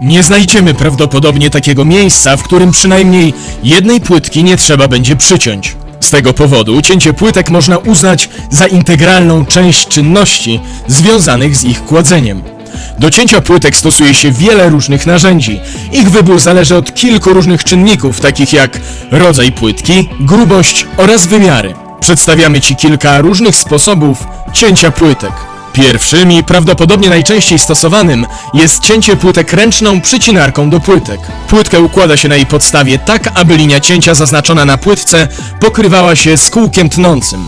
Nie znajdziemy prawdopodobnie takiego miejsca, w którym przynajmniej jednej płytki nie trzeba będzie przyciąć. Z tego powodu cięcie płytek można uznać za integralną część czynności związanych z ich kładzeniem. Do cięcia płytek stosuje się wiele różnych narzędzi. Ich wybór zależy od kilku różnych czynników, takich jak rodzaj płytki, grubość oraz wymiary. Przedstawiamy Ci kilka różnych sposobów cięcia płytek. Pierwszym i prawdopodobnie najczęściej stosowanym jest cięcie płytek ręczną przycinarką do płytek. Płytkę układa się na jej podstawie tak, aby linia cięcia zaznaczona na płytce pokrywała się z kółkiem tnącym.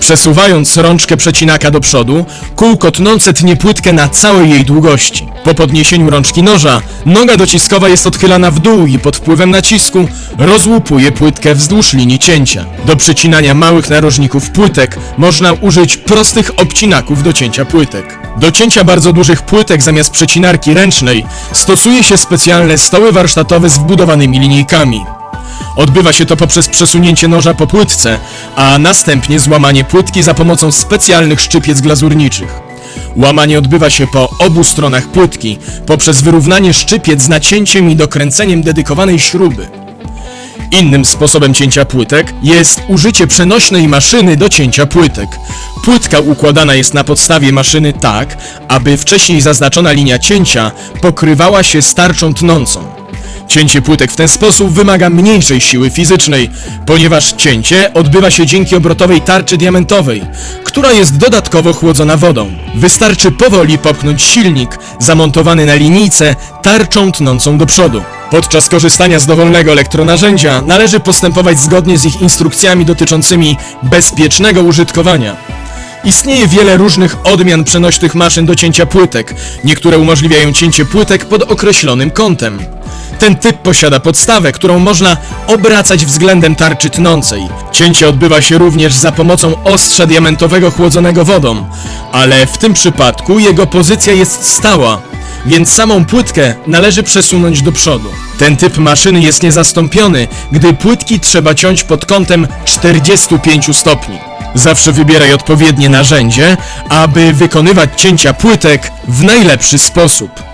Przesuwając rączkę przecinaka do przodu, kółko tnące tnie płytkę na całej jej długości. Po podniesieniu rączki noża, noga dociskowa jest odchylana w dół i pod wpływem nacisku rozłupuje płytkę wzdłuż linii cięcia. Do przecinania małych narożników płytek można użyć prostych obcinaków do cięcia płytek. Do cięcia bardzo dużych płytek zamiast przecinarki ręcznej stosuje się specjalne stoły warsztatowe z wbudowanymi linijkami. Odbywa się to poprzez przesunięcie noża po płytce, a następnie złamanie płytki za pomocą specjalnych szczypiec glazurniczych. Łamanie odbywa się po obu stronach płytki poprzez wyrównanie szczypiec z nacięciem i dokręceniem dedykowanej śruby. Innym sposobem cięcia płytek jest użycie przenośnej maszyny do cięcia płytek. Płytka układana jest na podstawie maszyny tak, aby wcześniej zaznaczona linia cięcia pokrywała się z tarczą tnącą. Cięcie płytek w ten sposób wymaga mniejszej siły fizycznej, ponieważ cięcie odbywa się dzięki obrotowej tarczy diamentowej, która jest dodatkowo chłodzona wodą. Wystarczy powoli popchnąć silnik zamontowany na linijce tarczą tnącą do przodu. Podczas korzystania z dowolnego elektronarzędzia należy postępować zgodnie z ich instrukcjami dotyczącymi bezpiecznego użytkowania. Istnieje wiele różnych odmian przenośnych maszyn do cięcia płytek. Niektóre umożliwiają cięcie płytek pod określonym kątem. Ten typ posiada podstawę, którą można obracać względem tarczy tnącej. Cięcie odbywa się również za pomocą ostrza diamentowego chłodzonego wodą, ale w tym przypadku jego pozycja jest stała, więc samą płytkę należy przesunąć do przodu. Ten typ maszyny jest niezastąpiony, gdy płytki trzeba ciąć pod kątem 45 stopni. Zawsze wybieraj odpowiednie narzędzie, aby wykonywać cięcia płytek w najlepszy sposób.